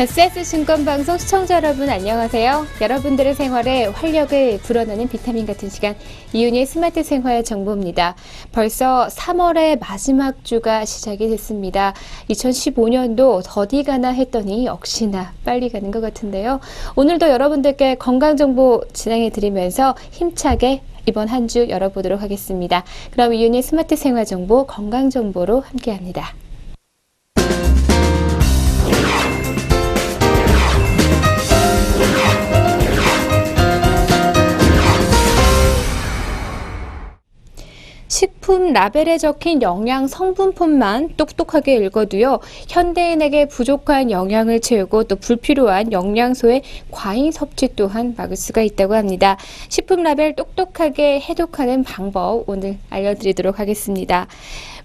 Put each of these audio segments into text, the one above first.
SS 증권방송 시청자 여러분 안녕하세요. 여러분들의 생활에 활력을 불어넣는 비타민 같은 시간 이윤희의 스마트 생활 정보입니다. 벌써 3월의 마지막 주가 시작이 됐습니다. 2015년도 더디 가나 했더니 역시나 빨리 가는 것 같은데요. 오늘도 여러분들께 건강 정보 진행해 드리면서 힘차게 이번 한 주 열어보도록 하겠습니다. 그럼 이윤희의 스마트 생활 정보 건강 정보로 함께합니다. 식품 라벨에 적힌 영양 성분폰만 똑똑하게 읽어도요, 현대인에게 부족한 영양을 채우고 또 불필요한 영양소의 과잉 섭취 또한 막을 수가 있다고 합니다. 식품 라벨 똑똑하게 해독하는 방법 오늘 알려드리도록 하겠습니다.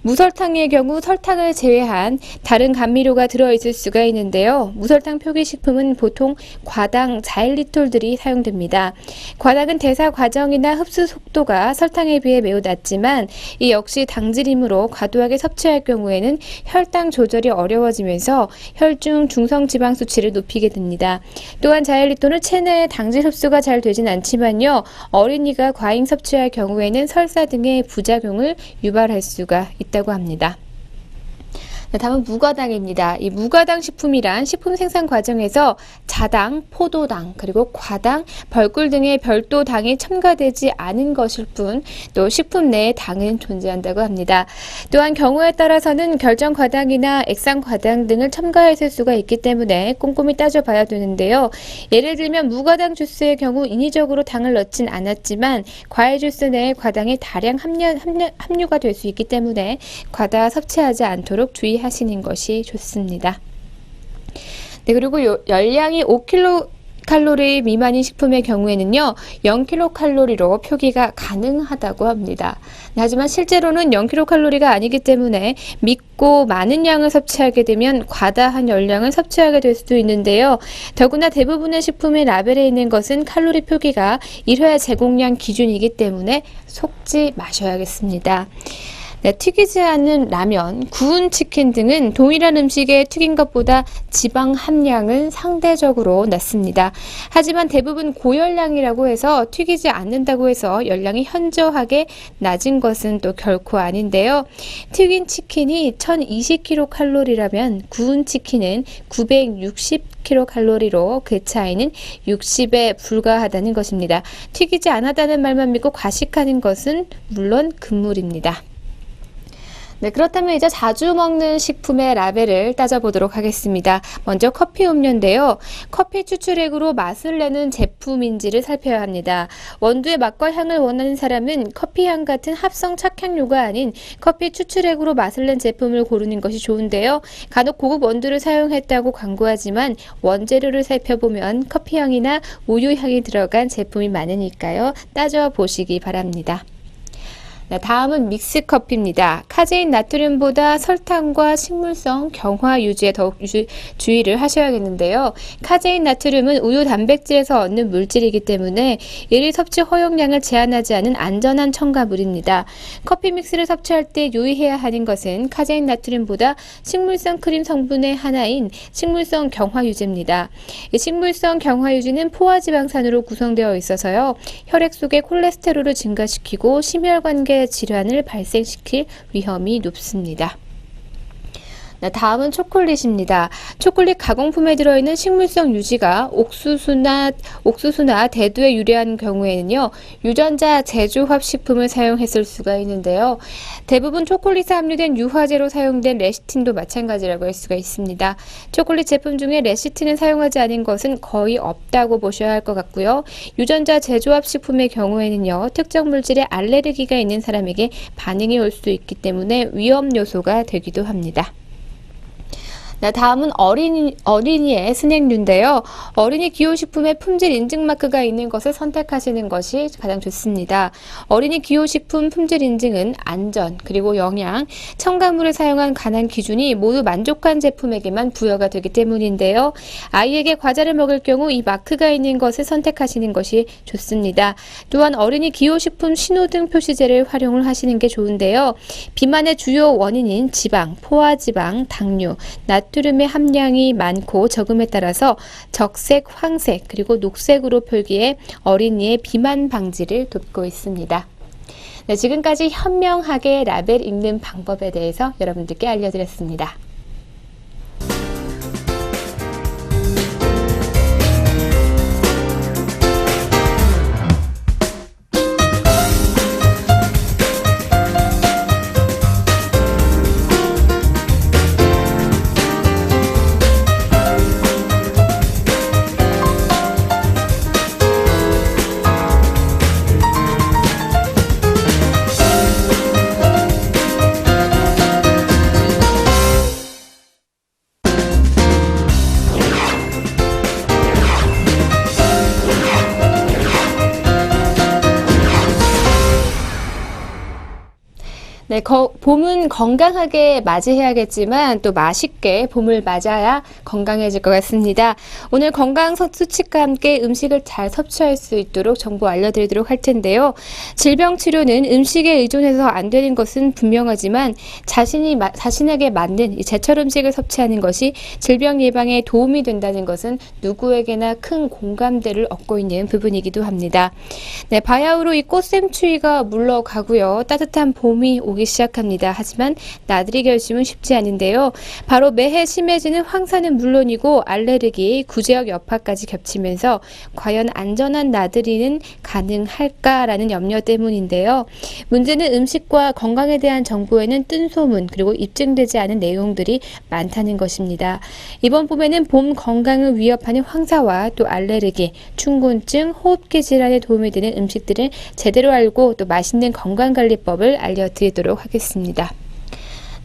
무설탕의 경우 설탕을 제외한 다른 감미료가 들어있을 수가 있는데요. 무설탕 표기식품은 보통 과당, 자일리톨들이 사용됩니다. 과당은 대사 과정이나 흡수 속도가 설탕에 비해 매우 낮지만 이 역시 당질이므로 과도하게 섭취할 경우에는 혈당 조절이 어려워지면서 혈중 중성 지방 수치를 높이게 됩니다. 또한 자일리톨은 체내에 당질 흡수가 잘 되진 않지만요. 어린이가 과잉 섭취할 경우에는 설사 등의 부작용을 유발할 수가 있다 고 합니다. 네, 다음은 무과당입니다. 이 무과당 식품이란 식품 생산 과정에서 자당, 포도당, 그리고 과당, 벌꿀 등의 별도 당이 첨가되지 않은 것일 뿐, 또 식품 내에 당은 존재한다고 합니다. 또한 경우에 따라서는 결정 과당이나 액상 과당 등을 첨가했을 수가 있기 때문에 꼼꼼히 따져봐야 되는데요. 예를 들면 무과당 주스의 경우 인위적으로 당을 넣진 않았지만 과일 주스 내에 과당이 다량 함유, 함유, 함유가 될 수 있기 때문에 과다 섭취하지 않도록 주의 하시는 것이 좋습니다. 네, 그리고 요- 열량이 5kg 칼로리 미만인 식품의 경우에는요, 0kcal로 표기가 가능하다고 합니다. 네, 하지만 실제로는 0kcal가 아니기 때문에 믿고 많은 양을 섭취하게 되면 과다한 열량을 섭취하게 될 수도 있는데요. 더구나 대부분의 식품의 라벨에 있는 것은 칼로리 표기가 1회 제공량 기준이기 때문에 속지 마셔야겠습니다. 네, 튀기지 않은 라면, 구운 치킨 등은 동일한 음식에 튀긴 것보다 지방 함량은 상대적으로 낮습니다. 하지만 대부분 고열량이라고 해서 튀기지 않는다고 해서 열량이 현저하게 낮은 것은 또 결코 아닌데요. 튀긴 치킨이 1020kcal라면 구운 치킨은 960kcal로 그 차이는 60에 불과하다는 것입니다. 튀기지 않았다는 말만 믿고 과식하는 것은 물론 금물입니다. 네, 그렇다면 이제 자주 먹는 식품의 라벨을 따져보도록 하겠습니다. 먼저 커피 음료인데요. 커피 추출액으로 맛을 내는 제품인지를 살펴야 합니다. 원두의 맛과 향을 원하는 사람은 커피향 같은 합성 착향료가 아닌 커피 추출액으로 맛을 낸 제품을 고르는 것이 좋은데요. 간혹 고급 원두를 사용했다고 광고하지만 원재료를 살펴보면 커피향이나 우유향이 들어간 제품이 많으니까요. 따져보시기 바랍니다. 네, 다음은 믹스 커피입니다. 카제인 나트륨보다 설탕과 식물성 경화 유지에 더욱 주, 주의를 하셔야겠는데요. 카제인 나트륨은 우유 단백질에서 얻는 물질이기 때문에 일일 섭취 허용량을 제한하지 않은 안전한 첨가물입니다. 커피 믹스를 섭취할 때 유의해야 하는 것은 카제인 나트륨보다 식물성 크림 성분의 하나인 식물성 경화 유제입니다. 이 식물성 경화 유제는 포화지방산으로 구성되어 있어서요. 혈액 속의 콜레스테롤을 증가시키고 심혈관계 질환을 발생시킬 위험이 높습니다. 네, 다음은 초콜릿입니다. 초콜릿 가공품에 들어있는 식물성 유지가 옥수수나 옥수수나 대두에 유래한 경우에는요 유전자 재조합 식품을 사용했을 수가 있는데요. 대부분 초콜릿에 함유된 유화제로 사용된 레시틴도 마찬가지라고 할 수가 있습니다. 초콜릿 제품 중에 레시틴을 사용하지 않은 것은 거의 없다고 보셔야 할 것 같고요. 유전자 재조합 식품의 경우에는요 특정 물질에 알레르기가 있는 사람에게 반응이 올 수 있기 때문에 위험 요소가 되기도 합니다. 네, 다음은 어린이, 어린이의 스낵류인데요. 어린이 기호식품에 품질 인증 마크가 있는 것을 선택하시는 것이 가장 좋습니다. 어린이 기호식품 품질 인증은 안전, 그리고 영양, 첨가물을 사용한 간한 기준이 모두 만족한 제품에게만 부여가 되기 때문인데요. 아이에게 과자를 먹을 경우 이 마크가 있는 것을 선택하시는 것이 좋습니다. 또한 어린이 기호식품 신호등 표시제를 활용을 하시는 게 좋은데요. 비만의 주요 원인인 지방, 포화지방, 당류, 나트륨의 함량이 많고 적음에 따라서 적색, 황색, 그리고 녹색으로 표기해 어린이의 비만 방지를 돕고 있습니다. 네, 지금까지 현명하게 라벨 읽는 방법에 대해서 여러분들께 알려드렸습니다. 네, 거, 봄은 건강하게 맞이해야겠지만 또 맛있게 봄을 맞아야 건강해질 것 같습니다. 오늘 건강 수칙과 함께 음식을 잘 섭취할 수 있도록 정보 알려드리도록 할 텐데요. 질병 치료는 음식에 의존해서 안 되는 것은 분명하지만 자신이 마, 자신에게 맞는 이 제철 음식을 섭취하는 것이 질병 예방에 도움이 된다는 것은 누구에게나 큰 공감대를 얻고 있는 부분이기도 합니다. 네, 바야흐로 이 꽃샘추위가 물러가고요. 따뜻한 봄이 오기 시작합니다. 하지만 나들이 결심은 쉽지 않은데요. 바로 매해 심해지는 황사는 물론이고 알레르기, 구제역 여파까지 겹치면서 과연 안전한 나들이는 가능할까라는 염려 때문인데요. 문제는 음식과 건강에 대한 정보에는 뜬 소문 그리고 입증되지 않은 내용들이 많다는 것입니다. 이번 봄에는 봄 건강을 위협하는 황사와 또 알레르기, 충곤증, 호흡기 질환에 도움이 되는 음식들을 제대로 알고 또 맛있는 건강관리법을 알려드리도록 하겠습니다.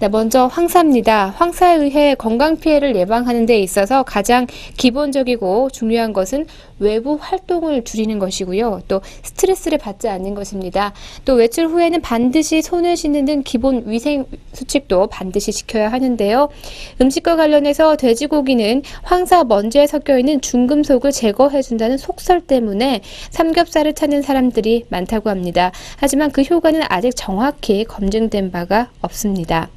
네, 먼저 황사입니다. 황사에 의해 건강 피해를 예방하는 데 있어서 가장 기본적이고 중요한 것은 외부 활동을 줄이는 것이고요. 또 스트레스를 받지 않는 것입니다. 또 외출 후에는 반드시 손을 씻는 등 기본 위생 수칙도 반드시 지켜야 하는데요. 음식과 관련해서 돼지고기는 황사 먼지에 섞여 있는 중금속을 제거해 준다는 속설 때문에 삼겹살을 찾는 사람들이 많다고 합니다. 하지만 그 효과는 아직 정확히 검증된 바가 없습니다.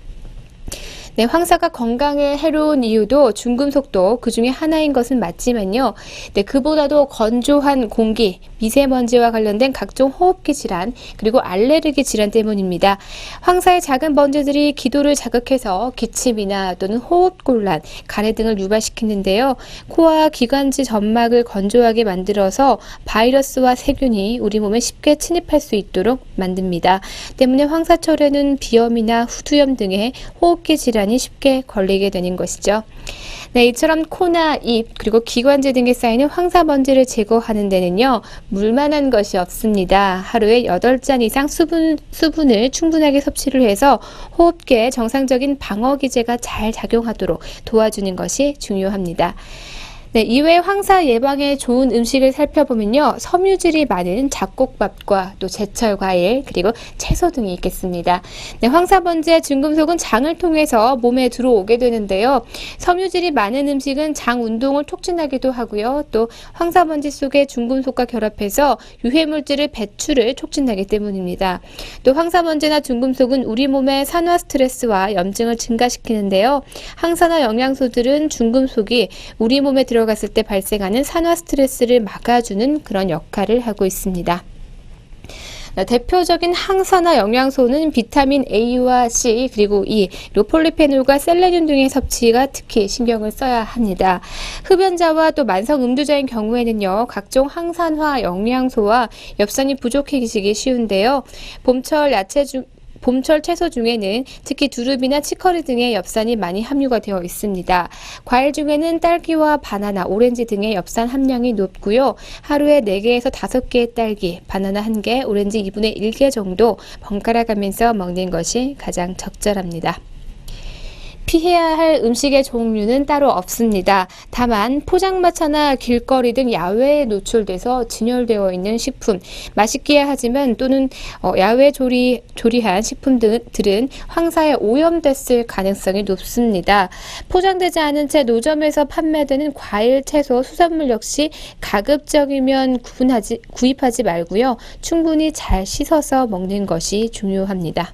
네, 황사가 건강에 해로운 이유도 중금속도 그 중에 하나인 것은 맞지만요. 네, 그보다도 건조한 공기, 미세먼지와 관련된 각종 호흡기 질환, 그리고 알레르기 질환 때문입니다. 황사의 작은 먼지들이 기도를 자극해서 기침이나 또는 호흡곤란, 가래 등을 유발시키는데요. 코와 기관지 점막을 건조하게 만들어서 바이러스와 세균이 우리 몸에 쉽게 침입할 수 있도록 만듭니다. 때문에 황사철에는 비염이나 후두염 등의 호흡기 질환 질환이 쉽게 걸리게 되는 것이죠. 네, 이처럼 코나 입 그리고 기관지 등에 쌓이는 황사 먼지를 제거하는 데는요. 물만한 것이 없습니다. 하루에 8잔 이상 수분, 수분을 충분하게 섭취를 해서 호흡기에 정상적인 방어 기제가 잘 작용하도록 도와주는 것이 중요합니다. 네, 이외 황사 예방에 좋은 음식을 살펴보면요. 섬유질이 많은 잡곡밥과 또 제철 과일 그리고 채소 등이 있겠습니다. 네, 황사 번지의 중금속은 장을 통해서 몸에 들어오게 되는데요. 섬유질이 많은 음식은 장 운동을 촉진하기도 하고요. 또 황사 번지 속에 중금속과 결합해서 유해 물질을 배출을 촉진하기 때문입니다. 또 황사 번지나 중금속은 우리 몸의 산화 스트레스와 염증을 증가시키는데요. 항산화 영양소들은 중금속이 우리 몸에 들어 들어갔을 때 발생하는 산화 스트레스를 막아주는 그런 역할을 하고 있습니다. 대표적인 항산화 영양소는 비타민 A와 C 그리고 E, 그리고 폴리페놀과 셀레늄 등의 섭취가 특히 신경을 써야 합니다. 흡연자와 또 만성 음주자인 경우에는요 각종 항산화 영양소와 엽산이 부족해지기 쉬운데요. 봄철 야채 중 봄철 채소 중에는 특히 두릅이나 치커리 등의 엽산이 많이 함유가 되어 있습니다. 과일 중에는 딸기와 바나나, 오렌지 등의 엽산 함량이 높고요. 하루에 4개에서 5개의 딸기, 바나나 1개, 오렌지 2분의 1개 정도 번갈아 가면서 먹는 것이 가장 적절합니다. 피해야 할 음식의 종류는 따로 없습니다. 다만 포장마차나 길거리 등 야외에 노출돼서 진열되어 있는 식품, 맛있기야 하지만 또는 어, 야외 조리, 조리한 식품들은 황사에 오염됐을 가능성이 높습니다. 포장되지 않은 채 노점에서 판매되는 과일, 채소, 수산물 역시 가급적이면 구분하지, 구입하지 말고요. 충분히 잘 씻어서 먹는 것이 중요합니다.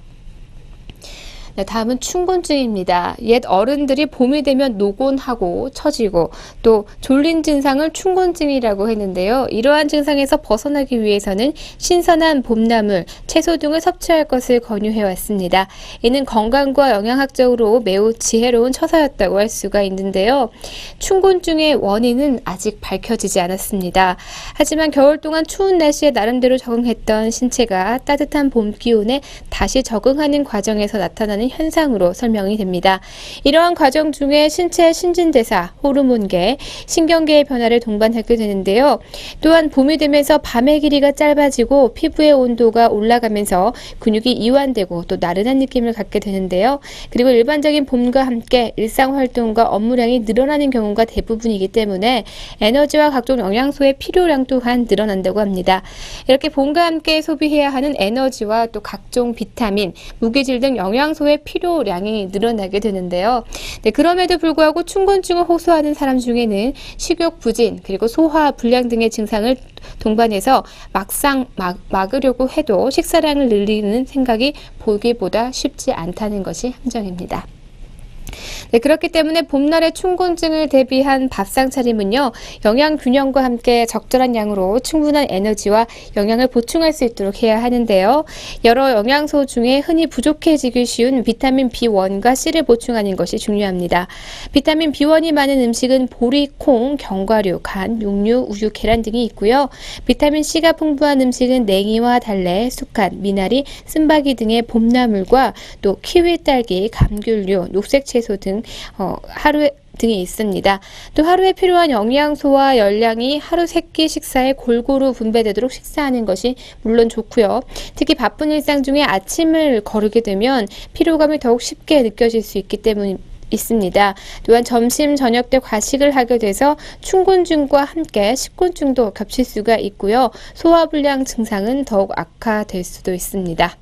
네, 다음은 춘곤증입니다. 옛 어른들이 봄이 되면 노곤하고 처지고 또 졸린 증상을 춘곤증이라고 했는데요. 이러한 증상에서 벗어나기 위해서는 신선한 봄나물, 채소 등을 섭취할 것을 권유해 왔습니다. 이는 건강과 영양학적으로 매우 지혜로운 처사였다고 할 수가 있는데요. 춘곤증의 원인은 아직 밝혀지지 않았습니다. 하지만 겨울 동안 추운 날씨에 나름대로 적응했던 신체가 따뜻한 봄 기온에 다시 적응하는 과정에서 나타나는 현상으로 설명이 됩니다. 이러한 과정 중에 신체 신진대사, 호르몬계, 신경계의 변화를 동반하게 되는데요. 또한 봄이 되면서 밤의 길이가 짧아지고 피부의 온도가 올라가면서 근육이 이완되고 또 나른한 느낌을 갖게 되는데요. 그리고 일반적인 봄과 함께 일상 활동과 업무량이 늘어나는 경우가 대부분이기 때문에 에너지와 각종 영양소의 필요량 또한 늘어난다고 합니다. 이렇게 봄과 함께 소비해야 하는 에너지와 또 각종 비타민, 무기질 등 영양소의 필요량이 늘어나게 되는데요. 네, 그럼에도 불구하고 춘곤증을 호소하는 사람 중에는 식욕 부진 그리고 소화 불량 등의 증상을 동반해서 막상 막, 막으려고 해도 식사량을 늘리는 생각이 보기보다 쉽지 않다는 것이 함정입니다. 네, 그렇기 때문에 봄날의 춘곤증을 대비한 밥상 차림은요, 영양 균형과 함께 적절한 양으로 충분한 에너지와 영양을 보충할 수 있도록 해야 하는데요. 여러 영양소 중에 흔히 부족해지기 쉬운 비타민 B1과 C를 보충하는 것이 중요합니다. 비타민 B1이 많은 음식은 보리, 콩, 견과류, 간, 육류, 우유, 계란 등이 있고요. 비타민 C가 풍부한 음식은 냉이와 달래, 수컷, 미나리, 쓴바기 등의 봄나물과 또 키위, 딸기, 감귤류, 녹색 채소 등 어, 하루에 등이 있습니다. 또 하루에 필요한 영양소와 열량이 하루 세 끼 식사에 골고루 분배되도록 식사하는 것이 물론 좋고요. 특히 바쁜 일상 중에 아침을 거르게 되면 피로감이 더욱 쉽게 느껴질 수 있기 때문 있습니다. 또한 점심, 저녁 때 과식을 하게 돼서 춘곤증과 함께 식곤증도 겹칠 수가 있고요. 소화불량 증상은 더욱 악화될 수도 있습니다.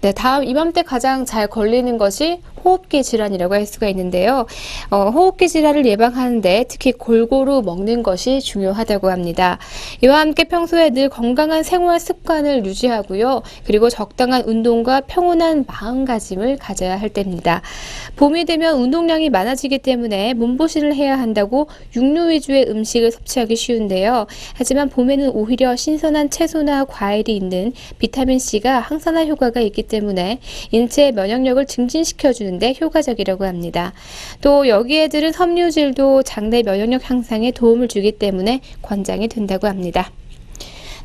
네, 다음 이맘때 가장 잘 걸리는 것이 호흡기 질환이라고 할 수가 있는데요. 어, 호흡기 질환을 예방하는데 특히 골고루 먹는 것이 중요하다고 합니다. 이와 함께 평소에 늘 건강한 생활 습관을 유지하고요. 그리고 적당한 운동과 평온한 마음가짐을 가져야 할 때입니다. 봄이 되면 운동량이 많아지기 때문에 몸보신을 해야 한다고 육류 위주의 음식을 섭취하기 쉬운데요. 하지만 봄에는 오히려 신선한 채소나 과일이 있는 비타민 C가 항산화 효과가 있기 때문에 인체의 면역력을 증진시켜 주는데 효과적이라고 합니다. 또 여기에 들은 섬유질도 장내 면역력 향상에 도움을 주기 때문에 권장이 된다고 합니다.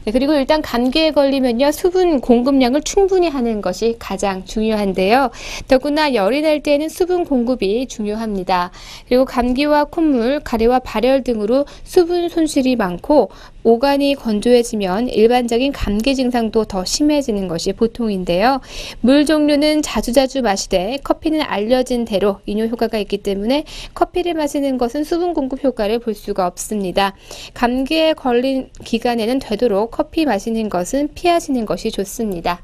네, 그리고 일단 감기에 걸리면요, 수분 공급량을 충분히 하는 것이 가장 중요한데요. 더구나 열이 날 때는 수분 공급이 중요합니다. 그리고 감기와 콧물, 가래와 발열 등으로 수분 손실이 많고 오간이 건조해지면 일반적인 감기 증상도 더 심해지는 것이 보통인데요. 물 종류는 자주자주 마시되 커피는 알려진 대로 이뇨 효과가 있기 때문에 커피를 마시는 것은 수분 공급 효과를 볼 수가 없습니다. 감기에 걸린 기간에는 되도록 커피 마시는 것은 피하시는 것이 좋습니다.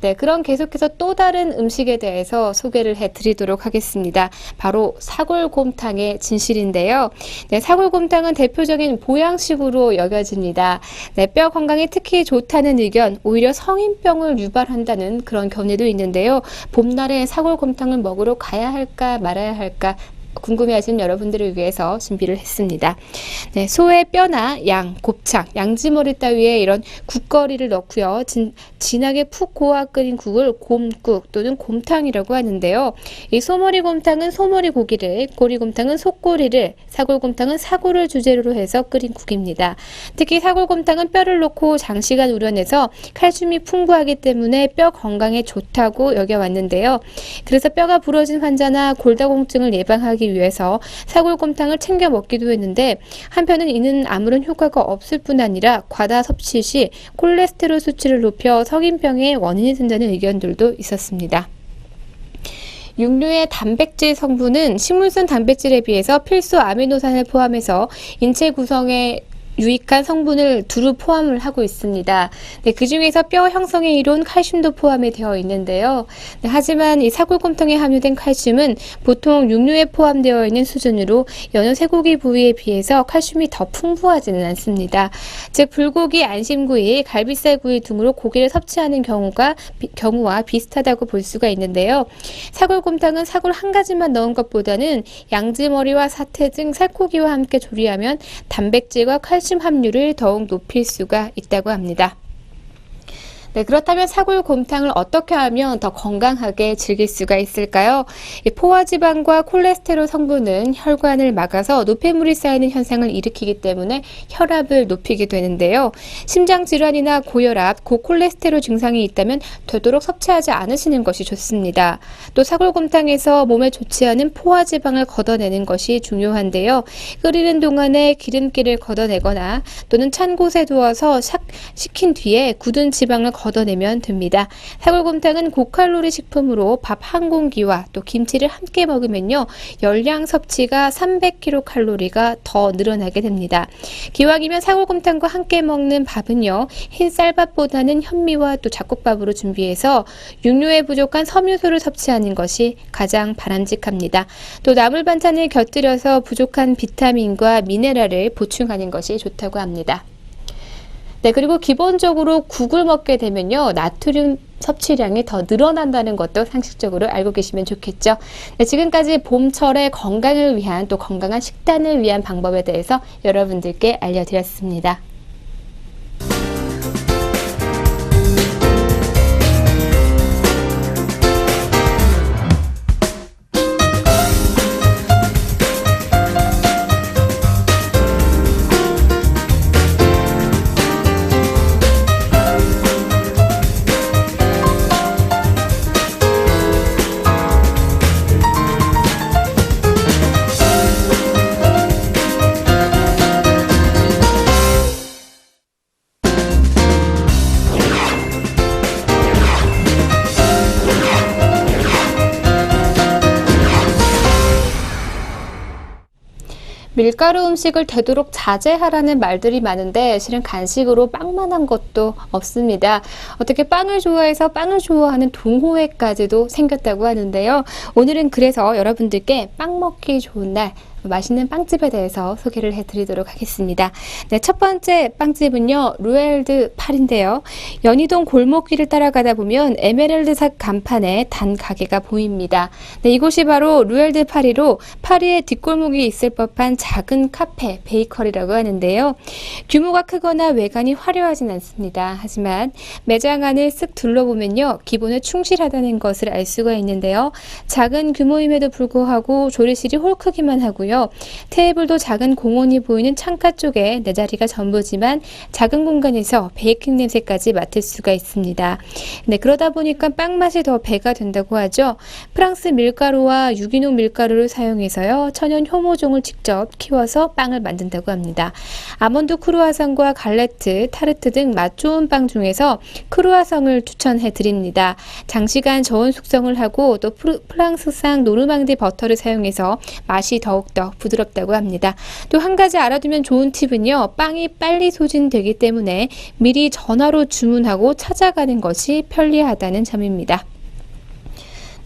네, 그럼 계속해서 또 다른 음식에 대해서 소개를 해드리도록 하겠습니다. 바로 사골곰탕의 진실인데요. 네, 사골곰탕은 대표적인 보양식으로 여겨집니다. 네, 뼈 건강에 특히 좋다는 의견, 오히려 성인병을 유발한다는 그런 견해도 있는데요. 봄날에 사골곰탕을 먹으러 가야 할까 말아야 할까 궁금해하시는 여러분들을 위해서 준비를 했습니다. 네, 소의 뼈나 양, 곱창, 양지머리 따위에 이런 국거리를 넣고요. 진, 진하게 푹 고아 끓인 국을 곰국 또는 곰탕이라고 하는데요. 이 소머리 곰탕은 소머리 고기를, 고리곰탕은 속고리를, 사골곰탕은 사골을 주재료로 해서 끓인 국입니다. 특히 사골곰탕은 뼈를 넣고 장시간 우려내서 칼슘이 풍부하기 때문에 뼈 건강에 좋다고 여겨왔는데요. 그래서 뼈가 부러진 환자나 골다공증을 예방하기 위해서 사골곰탕을 챙겨 먹기도 했는데 한편은 이는 아무런 효과가 없을 뿐 아니라 과다 섭취 시 콜레스테롤 수치를 높여 성인병의 원인이 된다는 의견들도 있었습니다. 육류의 단백질 성분은 식물성 단백질에 비해서 필수 아미노산을 포함해서 인체 구성에 유익한 성분을 두루 포함을 하고 있습니다. 네, 그 중에서 뼈 형성에 이로운 칼슘도 포함이 되어 있는데요. 네, 하지만 이 사골곰탕에 함유된 칼슘은 보통 육류에 포함되어 있는 수준으로 여느 쇠고기 부위에 비해서 칼슘이 더 풍부하지는 않습니다. 즉 불고기, 안심구이, 갈비살 구이 등으로 고기를 섭취하는 경우가 비, 경우와 비슷하다고 볼 수가 있는데요. 사골곰탕은 사골 한 가지만 넣은 것보다는 양지머리와 사태 등 살코기와 함께 조리하면 단백질과 칼슘 함유를 더욱 높일 수가 있다고 합니다. 네, 그렇다면 사골곰탕을 어떻게 하면 더 건강하게 즐길 수가 있을까요? 이 포화지방과 콜레스테롤 성분은 혈관을 막아서 노폐물이 쌓이는 현상을 일으키기 때문에 혈압을 높이게 되는데요. 심장 질환이나 고혈압, 고콜레스테롤 증상이 있다면 되도록 섭취하지 않으시는 것이 좋습니다. 또 사골곰탕에서 몸에 좋지 않은 포화지방을 걷어내는 것이 중요한데요. 끓이는 동안에 기름기를 걷어내거나 또는 찬 곳에 두어서 삭, 식힌 뒤에 굳은 지방을 걷어내면 됩니다. 사골곰탕은 고칼로리 식품으로 밥 한 공기와 또 김치를 함께 먹으면요. 열량 섭취가 300kcal가 더 늘어나게 됩니다. 기왕이면 사골곰탕과 함께 먹는 밥은요. 흰 쌀밥보다는 현미와 또 잡곡밥으로 준비해서 육류에 부족한 섬유소를 섭취하는 것이 가장 바람직합니다. 또 나물 반찬을 곁들여서 부족한 비타민과 미네랄을 보충하는 것이 좋다고 합니다. 네, 그리고 기본적으로 국을 먹게 되면요. 나트륨 섭취량이 더 늘어난다는 것도 상식적으로 알고 계시면 좋겠죠. 네, 지금까지 봄철의 건강을 위한 또 건강한 식단을 위한 방법에 대해서 여러분들께 알려드렸습니다. 밀가루 음식을 되도록 자제하라는 말들이 많은데 실은 간식으로 빵만 한 것도 없습니다. 어떻게 빵을 좋아해서 빵을 좋아하는 동호회까지도 생겼다고 하는데요. 오늘은 그래서 여러분들께 빵 먹기 좋은 날 맛있는 빵집에 대해서 소개를 해드리도록 하겠습니다. 네, 첫 번째 빵집은요, 루엘드 팔인데요. 연희동 골목길을 따라가다 보면 에메랄드색 간판에 단 가게가 보입니다. 네, 이곳이 바로 루엘드 파리로 파리의 뒷골목이 있을 법한 작은 카페, 베이커리라고 하는데요. 규모가 크거나 외관이 화려하진 않습니다. 하지만 매장 안을 쓱 둘러보면요, 기본에 충실하다는 것을 알 수가 있는데요. 작은 규모임에도 불구하고 조리실이 홀 크기만 하고요. 테이블도 작은 공원이 보이는 창가 쪽에 내 자리가 전부지만 작은 공간에서 베이킹 냄새까지 맡을 수가 있습니다. 네, 그러다 보니까 빵 맛이 더 배가 된다고 하죠. 프랑스 밀가루와 유기농 밀가루를 사용해서요. 천연 효모종을 직접 키워서 빵을 만든다고 합니다. 아몬드 크루아상과 갈레트, 타르트 등 맛 좋은 빵 중에서 크루아상을 추천해 드립니다. 장시간 저온 숙성을 하고 또 프랑스산 노르망디 버터를 사용해서 맛이 더욱 더 부드럽다고 합니다. 또 한 가지 알아두면 좋은 팁은요. 빵이 빨리 소진되기 때문에 미리 전화로 주문하고 찾아가는 것이 편리하다는 점입니다.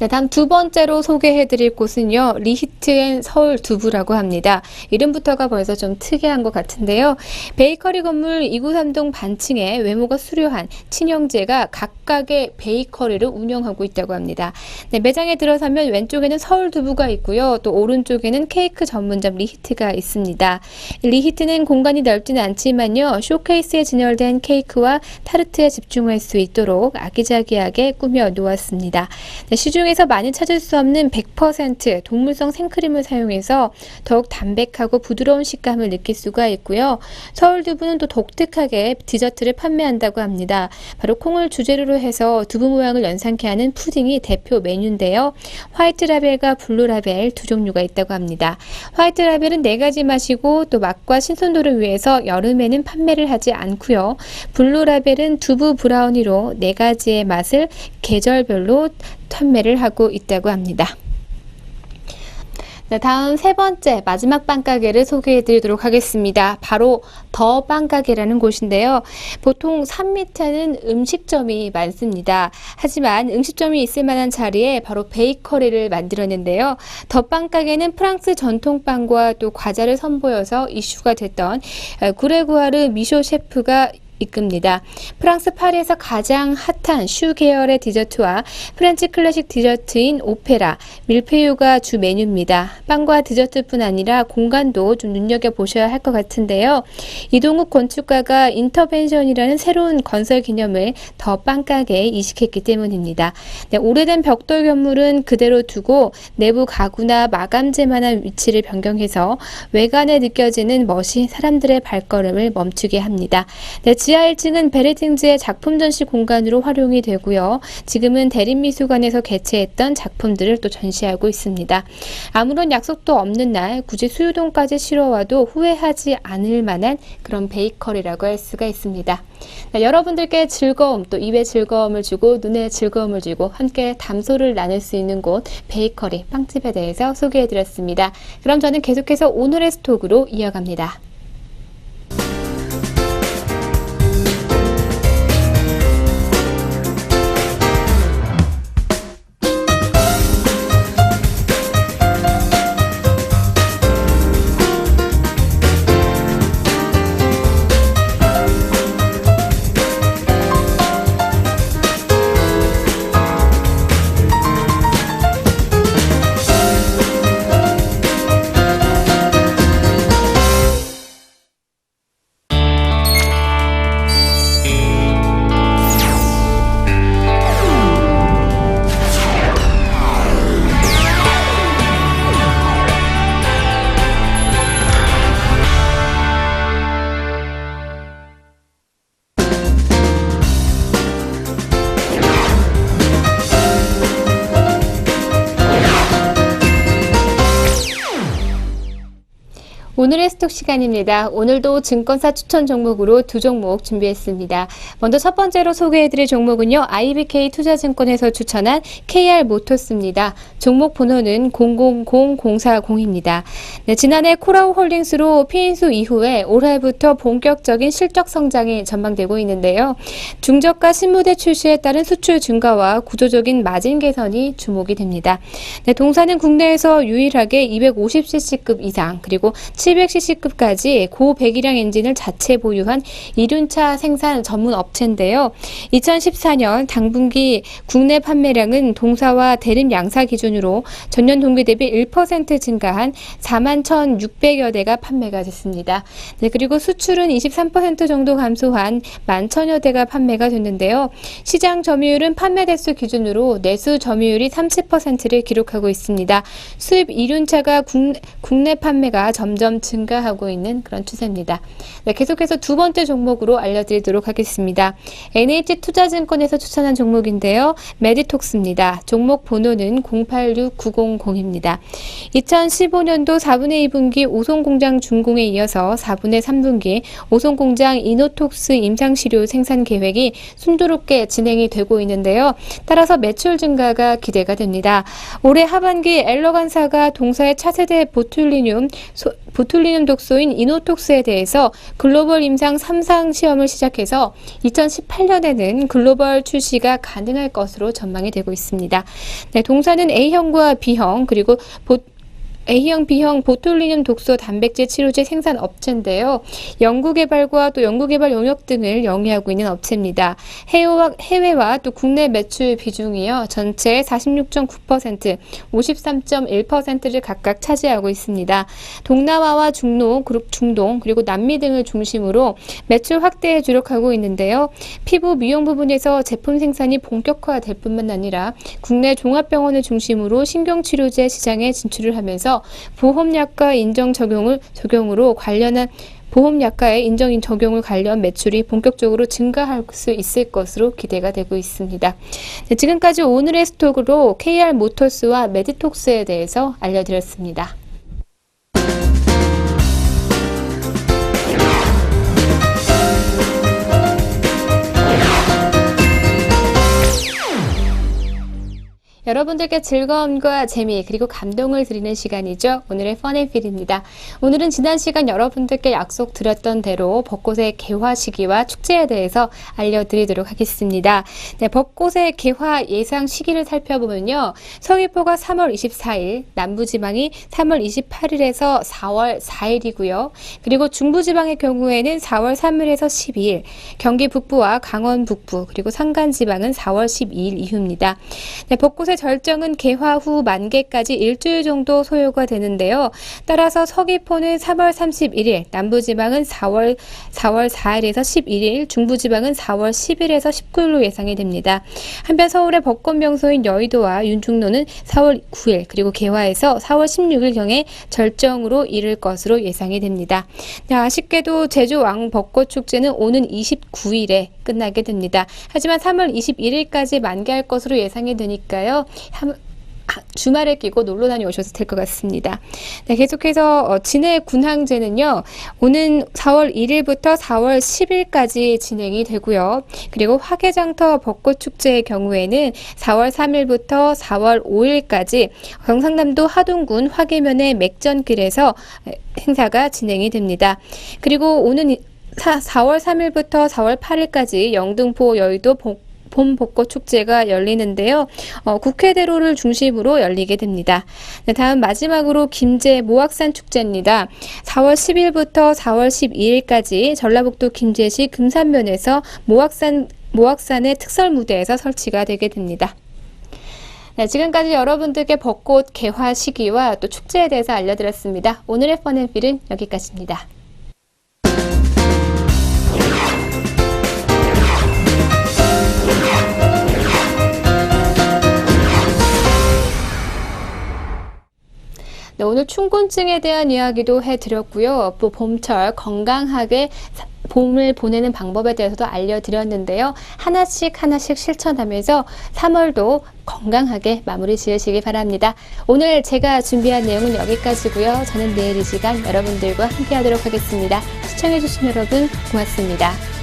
네, 다음 두 번째로 소개해드릴 곳은요. 리히트앤 서울 두부라고 합니다. 이름부터가 벌써 좀 특이한 것 같은데요. 베이커리 건물 293동 반층에 외모가 수려한 친형제가 각각의 베이커리를 운영하고 있다고 합니다. 네, 매장에 들어서면 왼쪽에는 서울 두부가 있고요. 또 오른쪽에는 케이크 전문점 리히트가 있습니다. 리히트는 공간이 넓지는 않지만요. 쇼케이스에 진열된 케이크와 타르트에 집중할 수 있도록 아기자기하게 꾸며 놓았습니다. 네, 시중에 시중에서 많이 찾을 수 없는 100% 동물성 생크림을 사용해서 더욱 담백하고 부드러운 식감을 느낄 수가 있고요. 서울 두부는 또 독특하게 디저트를 판매한다고 합니다. 바로 콩을 주재료로 해서 두부 모양을 연상케 하는 푸딩이 대표 메뉴인데요. 화이트 라벨과 블루 라벨 두 종류가 있다고 합니다. 화이트 라벨은 네 가지 맛이고 또 맛과 신선도를 위해서 여름에는 판매를 하지 않고요. 블루 라벨은 두부 브라우니로 네 가지의 맛을 계절별로 판매를 하고 있다고 합니다. 네, 다음 세 번째 마지막 빵가게를 소개해 드리도록 하겠습니다. 바로 더 빵가게라는 곳인데요. 보통 산 밑에는 음식점이 많습니다. 하지만 음식점이 있을 만한 자리에 바로 베이커리를 만들었는데요. 더 빵가게는 프랑스 전통빵과 또 과자를 선보여서 이슈가 됐던 어, 구레구아르 미쇼 셰프가 이끕니다. 프랑스 파리에서 가장 핫한 슈 계열의 디저트와 프렌치 클래식 디저트인 오페라, 밀푀유가 주 메뉴입니다. 빵과 디저트뿐 아니라 공간도 좀 눈여겨보셔야 할 것 같은데요. 이동욱 건축가가 인터벤션이라는 새로운 건설 개념을 더 빵가게에 이식했기 때문입니다. 네, 오래된 벽돌 건물은 그대로 두고 내부 가구나 마감재만한 위치를 변경해서 외관에 느껴지는 멋이 사람들의 발걸음을 멈추게 합니다. 네, 지하 1층은 베레팅즈의 작품 전시 공간으로 활용이 되고요. 지금은 대림미술관에서 개최했던 작품들을 또 전시하고 있습니다. 아무런 약속도 없는 날 굳이 수유동까지 실어 와도 후회하지 않을 만한 그런 베이커리라고 할 수가 있습니다. 네, 여러분들께 즐거움 또 입에 즐거움을 주고 눈에 즐거움을 주고 함께 담소를 나눌 수 있는 곳 베이커리 빵집에 대해서 소개해 드렸습니다. 그럼 저는 계속해서 오늘의 스톡으로 이어갑니다. 스톡 시간입니다. 오늘도 증권사 추천 종목으로 두 종목 준비했습니다. 먼저 첫 번째로 소개해드릴 종목은요. IBK 투자증권에서 추천한 KR 모터스입니다. 종목 번호는 000040입니다. 네, 지난해 코라우 홀딩스로 피인수 이후에 올해부터 본격적인 실적 성장이 전망되고 있는데요. 중저가 신무대 출시에 따른 수출 증가와 구조적인 마진 개선이 주목이 됩니다. 네, 동사는 국내에서 유일하게 250cc급 이상 그리고 700cc 급까지 고 배기량 엔진을 자체 보유한 이륜차 생산 전문 업체인데요. 2014년 당분기 국내 판매량은 동사와 대림 양사 기준으로 전년 동기 대비 1% 증가한 4만 1,600여 대가 판매가 됐습니다. 네, 그리고 수출은 23% 정도 감소한 1만 천여 대가 판매가 됐는데요. 시장 점유율은 판매 대수 기준으로 내수 점유율이 30%를 기록하고 있습니다. 수입 이륜차가 국, 국내 판매가 점점 증가 하고 있는 그런 추세입니다. 네, 계속해서 두 번째 종목으로 알려드리도록 하겠습니다. NH투자증권에서 추천한 종목인데요. 메디톡스입니다. 종목 번호는 086900입니다. 2015년도 4분의 2분기 오송공장 준공에 이어서 4분의 3분기 오송공장 이노톡스 임상시료 생산 계획이 순조롭게 진행이 되고 있는데요. 따라서 매출 증가가 기대가 됩니다. 올해 하반기 엘러간사가 동사의 차세대 보툴리늄 소, 보툴리늄 독소인 이노톡스에 대해서 글로벌 임상 3상 시험을 시작해서 2018년에는 글로벌 출시가 가능할 것으로 전망이 되고 있습니다. 네, 동사는 A형과 B형 그리고 보, A형, B형 보툴리늄 독소 단백질 치료제 생산 업체인데요. 연구개발과 또 연구개발 용역 등을 영위하고 있는 업체입니다. 해외와, 해외와 또 국내 매출 비중이요. 전체 46.9%, 53.1%를 각각 차지하고 있습니다. 동남아와 중로, 그룹 중동, 그리고 남미 등을 중심으로 매출 확대에 주력하고 있는데요. 피부 미용 부분에서 제품 생산이 본격화될 뿐만 아니라 국내 종합병원을 중심으로 신경치료제 시장에 진출을 하면서 보험약가 인정 적용을 적용으로 관련한 보험약가의 인정 적용을 관련 매출이 본격적으로 증가할 수 있을 것으로 기대가 되고 있습니다. 네, 지금까지 오늘의 스톡으로 KR 모터스와 메디톡스에 대해서 알려드렸습니다. 여러분들께 즐거움과 재미 그리고 감동을 드리는 시간이죠. 오늘의 펀앤필입니다. 오늘은 지난 시간 여러분들께 약속드렸던 대로 벚꽃의 개화 시기와 축제에 대해서 알려드리도록 하겠습니다. 네, 벚꽃의 개화 예상 시기를 살펴보면요. 서귀포가 3월 24일, 남부지방이 3월 28일에서 4월 4일이고요. 그리고 중부지방의 경우에는 4월 3일에서 12일, 경기 북부와 강원 북부 그리고 산간 지방은 4월 12일 이후입니다. 네, 벚꽃의 절정은 개화 후 만개까지 일주일 정도 소요가 되는데요. 따라서 서귀포는 3월 31일, 남부지방은 4월 4월 4일에서 11일, 중부지방은 4월 10일에서 19일로 예상이 됩니다. 한편 서울의 벚꽃 명소인 여의도와 윤중로는 4월 9일 그리고 개화에서 4월 16일경에 절정으로 이를 것으로 예상이 됩니다. 네, 아쉽게도 제주 왕 벚꽃 축제는 오는 29일에 끝나게 됩니다. 하지만 3월 21일까지 만개할 것으로 예상이 되니까요. 한- 아, 주말에 끼고 놀러 다녀오셔도 될 것 같습니다. 네, 계속해서 어, 진해 군항제는요. 오는 4월 1일부터 4월 10일까지 진행이 되고요. 그리고 화개장터 벚꽃 축제의 경우에는 4월 3일부터 4월 5일까지 경상남도 하동군 화계면의 맥전길에서 행사가 진행이 됩니다. 그리고 오는 이- 사- 4월 3일부터 4월 8일까지 영등포 여의도 복- 봄 벚꽃 축제가 열리는데요. 어, 국회대로를 중심으로 열리게 됩니다. 네, 다음 마지막으로 김제 모악산 축제입니다. 4월 10일부터 4월 12일까지 전라북도 김제시 금산면에서 모악산 모악산의 특설 무대에서 설치가 되게 됩니다. 네, 지금까지 여러분들께 벚꽃 개화 시기와 또 축제에 대해서 알려드렸습니다. 오늘의 펀앤필은 여기까지입니다. 네, 오늘 충곤증에 대한 이야기도 해드렸고요. 또 봄철 건강하게 사- 봄을 보내는 방법에 대해서도 알려드렸는데요. 하나씩 하나씩 실천하면서 3월도 건강하게 마무리 지으시기 바랍니다. 오늘 제가 준비한 내용은 여기까지고요. 저는 내일 이 시간 여러분들과 함께 하도록 하겠습니다. 시청해주신 여러분 고맙습니다.